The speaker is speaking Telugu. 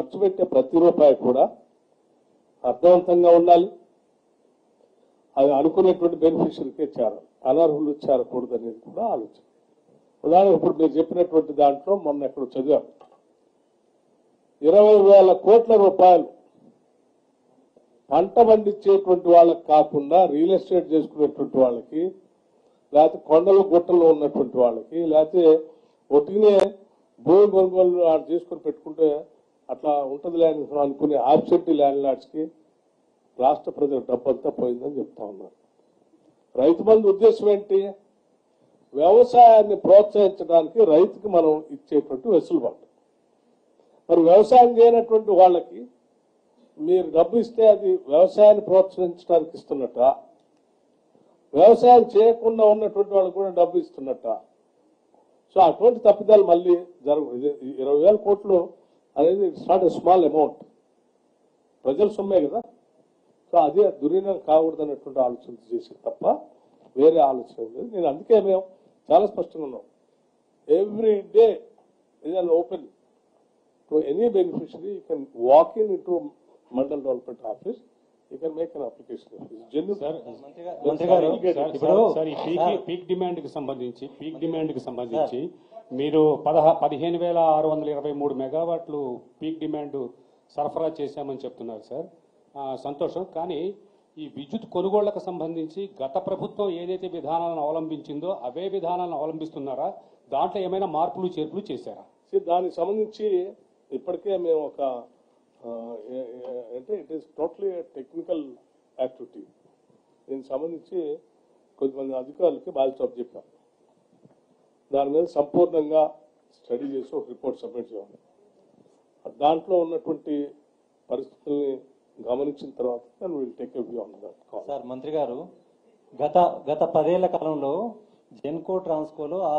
ఖర్చు పెట్టే ప్రతి రూపాయి కూడా అర్థవంతంగా ఉండాలి. అది అనుకునేటువంటి బెనిఫిషరీకే చేరాలి అనర్హులు చేరకూడదు అనేది కూడా ఆలోచన. ఉదాహరణకు ఇప్పుడు మీరు చెప్పినటువంటి దాంట్లో మొన్న ఎక్కడ చదివాం. ఇరవై వేల కోట్ల రూపాయలు పంట పండించేటువంటి వాళ్ళకి కాకుండా రియల్ ఎస్టేట్ చేసుకునేటువంటి వాళ్ళకి లేకపోతే కొండలు గుట్టలు ఉన్నటువంటి వాళ్ళకి లేకపోతే ఒట్టినే భూమి కొనుగోలు ఆడ తీసుకొని పెట్టుకుంటే అట్లా ఉంటది లేని అనుకునే ఆబ్సెంటీ ల్యాండ్ లాడ్స్కి రాష్ట్ర ప్రజల డబ్బంతా పోయిందని చెప్తా ఉన్నారు రైతు బంధు ఉద్దేశం ఏంటి? వ్యవసాయాన్ని ప్రోత్సహించడానికి రైతుకి మనం ఇచ్చేటువంటి వెసులుబాటు. మరి వ్యవసాయం చేయనటువంటి వాళ్ళకి మీరు డబ్బు ఇస్తే అది వ్యవసాయాన్ని ప్రోత్సహించడానికి ఇస్తున్నట్ట? వ్యవసాయం చేయకుండా ఉన్నటువంటి వాళ్ళకి కూడా డబ్బు ఇస్తున్నట్ట? సో అటువంటి తప్పిదాలు మళ్ళీ జరగ ఇరవై వేల కోట్లు అనేది it's not a small amount ప్రజల సొమ్మే కదా. సో అదే దుర్వినియోగం కాకూడదు అనేటువంటి ఆలోచన చేసి తప్ప వేరే ఆలోచన లేదు. నేను అందుకే మేము చాలా స్పష్టంగా ఉన్నాం. Every day is an open to any beneficiary you can walk in into mandal development office మంత్రి గారు ఇప్పుడు పీక్ పీక్ డిమాండ్కి సంబంధించి పీక్ డిమాండ్కి సంబంధించి మీరు పదహా పదిహేను వేల ఆరు వందల ఇరవై మూడు మెగావాట్లు పీక్ డిమాండ్ సరఫరా చేశామని చెప్తున్నారు సార్ సంతోషం. కానీ ఈ విద్యుత్ కొనుగోళ్ళకు సంబంధించి గత ప్రభుత్వం ఏదైతే విధానాలను అవలంబించిందో అవే విధానాలను అవలంబిస్తున్నారా? దాంట్లో ఏమైనా మార్పులు చేర్పులు చేశారా? దానికి సంబంధించి ఇప్పటికే మేము ఒక అంటే it is totally technical activity దీనికి సంబంధించి కొంతమంది అధికారులకి బాధ్యత చెప్పాం. దాని మీద సంపూర్ణంగా స్టడీ చేసి ఒక రిపోర్ట్ సబ్మిట్ చేయాలి. దాంట్లో ఉన్నటువంటి పరిస్థితుల్ని గమనించిన తర్వాత నేను విల్ టేక్ సార్ మంత్రి గారు గత గత పదేళ్ళ కాలంలో జెన్కో ట్రాన్స్కోలో ఆ